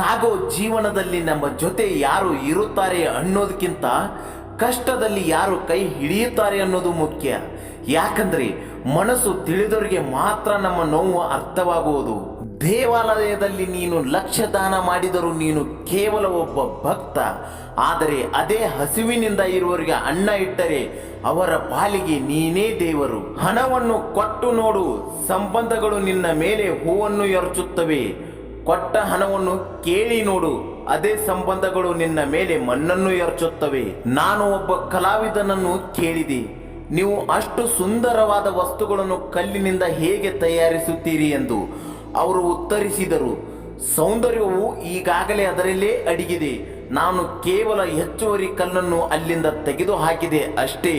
Sago ಜೀವನದಲ್ಲಿ ನಮ್ಮ ಜೊತೆ ಯಾರು ಇರುತ್ತಾರೆ ಅನ್ನೋದಕ್ಕಿಂತ ಕಷ್ಟದಲ್ಲಿ ಯಾರು ಕೈ ಹಿಡಿಯುತ್ತಾರೆ ಅನ್ನೋದು ಮುಖ್ಯ. ಯಾಕಂದ್ರೆ ಮನಸ್ಸು ತಿಳಿದವರಿಗೆ ಮಾತ್ರ ನಮ್ಮ ನೋವು ಅರ್ಥವಾಗುವುದು. ದೇವಾಲಯದಲ್ಲಿ ನೀನು ಲಕ್ಷ ದಾನ ಮಾಡಿದರೂ ನೀನು ಕೇವಲ ಒಬ್ಬ ಭಕ್ತ. ಆದರೆ ಅದೇ ಹಸಿವಿನಿಂದ ಇರುವವರಿಗೆ ಅನ್ನ ಇಟ್ಟರೆ ಅವರ ಪಾಲಿಗೆ ನೀನೇ ದೇವರು. ಹಣವನ್ನು ಕೊಟ್ಟು ನೋಡು, ಸಂಬಂಧಗಳು ನಿನ್ನ ಮೇಲೆ ಹೂವನ್ನು ಎರಚುತ್ತವೆ. ಕೊಟ್ಟ ಹಣವನ್ನು ಕೇಳಿ ನೋಡು. ಅದೇ ಸಂಬಂಧಗಳು ನಿನ್ನ ಮೇಲೆ ಮಣ್ಣನ್ನು ಎರಚುತ್ತವೆ. ನಾನು ಒಬ್ಬ ಕಲಾವಿದನನ್ನು ಕೇಳಿದೆ. ನೀವು ಅಷ್ಟು ಸುಂದರವಾದ ವಸ್ತುಗಳನ್ನು ಕಲ್ಲಿನಿಂದ ಹೇಗೆ ತಯಾರಿಸುತ್ತೀರಿ ಎಂದು ಅವರು ಉತ್ತರಿಸಿದರು. ಸೌಂದರ್ಯವು ಈಗಾಗಲೇ ಅದರಲ್ಲೇ ಅಡಗಿದೆ. ನಾನು ಕೇವಲ ಹೆಚ್ಚುವರಿ ಕಲ್ಲನ್ನು ಅಲ್ಲಿಂದ ತೆಗೆದು ಹಾಕಿದೆ ಅಷ್ಟೇ.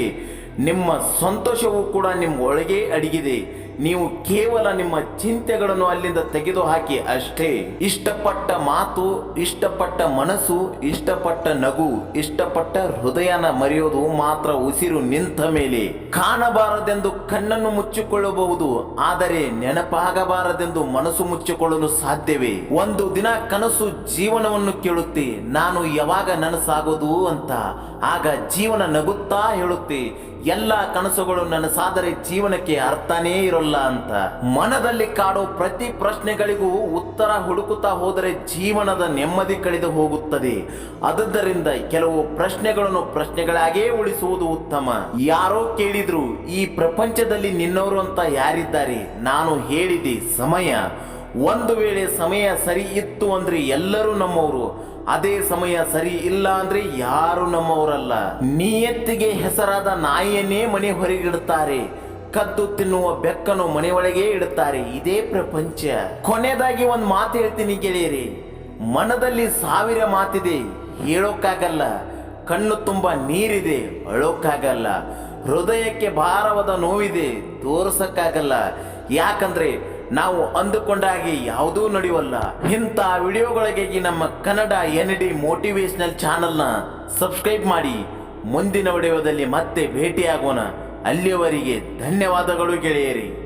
ನಿಮ್ಮ ಸಂತೋಷವೂ ಕೂಡ ನಿಮ್ಮ ಒಳಗೆ ಅಡಗಿದೆ. ನೀವು ಕೇವಲ ನಿಮ್ಮ ಚಿಂತೆಗಳನ್ನು ಅಲ್ಲಿಂದ ತೆಗೆದು ಹಾಕಿ ಅಷ್ಟೇ. ಇಷ್ಟಪಟ್ಟ ಮಾತು, ಇಷ್ಟಪಟ್ಟ ಮನಸ್ಸು, ಇಷ್ಟಪಟ್ಟ ನಗು, ಇಷ್ಟಪಟ್ಟ ಹೃದಯನ ಮರೆಯೋದು ಮಾತ್ರ ಉಸಿರು ನಿಂತ ಮೇಲೆ. ಕಾಣಬಾರದೆಂದು ಕಣ್ಣನ್ನು ಮುಚ್ಚಿಕೊಳ್ಳಬಹುದು, ಆದರೆ ನೆನಪಾಗಬಾರದೆಂದು ಮನಸ್ಸು ಮುಚ್ಚಿಕೊಳ್ಳಲು ಸಾಧ್ಯವೇ? ಒಂದು ದಿನ ಕನಸು ಜೀವನವನ್ನು ಕೇಳುತ್ತೆ, ನಾನು ಯಾವಾಗ ನನಸಾಗೋದು ಅಂತ. ಆಗ ಜೀವನ ನಗುತ್ತಾ ಹೇಳುತ್ತೆ, ಎಲ್ಲ ಕನಸುಗಳು ನನಸಾದರೆ ಜೀವನಕ್ಕೆ ಅರ್ಥನೇ ಇರೋಲ್ಲ ಅಂತ. ಮನದಲ್ಲಿ ಕಾಡೋ ಪ್ರತಿ ಪ್ರಶ್ನೆಗಳಿಗೂ ಉತ್ತರ ಹುಡುಕುತ್ತಾ ಹೋದರೆ ಜೀವನದ ನೆಮ್ಮದಿ ಕಳೆದು ಹೋಗುತ್ತದೆ. ಅದರಿಂದ ಕೆಲವು ಪ್ರಶ್ನೆಗಳನ್ನು ಪ್ರಶ್ನೆಗಳಾಗೇ ಉಳಿಸುವುದು ಉತ್ತಮ. ಯಾರೋ ಕೇಳಿದ್ರು, ಈ ಪ್ರಪಂಚದಲ್ಲಿ ನಿನ್ನವರು ಅಂತ ಯಾರಿದ್ದಾರೆ? ನಾನು ಹೇಳಿದೆ, ಸಮಯ. ಒಂದು ವೇಳೆ ಸಮಯ ಸರಿ ಇತ್ತು ಅಂದ್ರೆ ಎಲ್ಲರೂ ನಮ್ಮವರು. ಅದೇ ಸಮಯ ಸರಿ ಇಲ್ಲ ಅಂದ್ರೆ ಯಾರು ನಮ್ಮವರಲ್ಲ. ನಿಯತ್ತಿಗೆ ಹೆಸರಾದ ನಾಯಿಯನ್ನೇ ಮನೆ ಹೊರಗಿಡುತ್ತಾರೆ. ಕದ್ದು ತಿನ್ನುವ ಬೆಕ್ಕನ್ನು ಮನೆಯೊಳಗೆ ಇಡುತ್ತಾರೆ. ಇದೇ ಪ್ರಪಂಚ. ಕೊನೆಯದಾಗಿ ಒಂದು ಮಾತು ಹೇಳ್ತೀನಿ ಗೆಳೆಯರಿ. ಮನದಲ್ಲಿ ಸಾವಿರ ಮಾತಿದೆ. ಹೇಳೋಕ್ಕಾಗಲ್ಲ. ಕಣ್ಣು ತುಂಬ ನೀರಿದೆ. ಅಳೋಕ್ಕಾಗಲ್ಲ. ಹೃದಯಕ್ಕೆ ಭಾರವಾದ ನೋವಿದೆ. ತೋರಿಸಕ್ಕಾಗಲ್ಲ. ಯಾಕಂದ್ರೆ ನಾವು ಅಂದುಕೊಂಡ ಹಾಗೆ ಯಾವುದೂ ನಡೆಯುವಲ್ಲ ಇಂಥ ವಿಡಿಯೋಗಳಿಗಾಗಿ ನಮ್ಮ ಕನ್ನಡ ಎನ್ ಡಿ ಮೋಟಿವೇಶನಲ್ ಚಾನಲ್ನ ಸಬ್ಸ್ಕ್ರೈಬ್ ಮಾಡಿ. ಮುಂದಿನ ವಿಡಿಯೋದಲ್ಲಿ ಮತ್ತೆ ಭೇಟಿಯಾಗೋಣ. ಅಲ್ಲಿಯವರೆಗೆ ಧನ್ಯವಾದಗಳು ಗೆಳೆಯರಿ.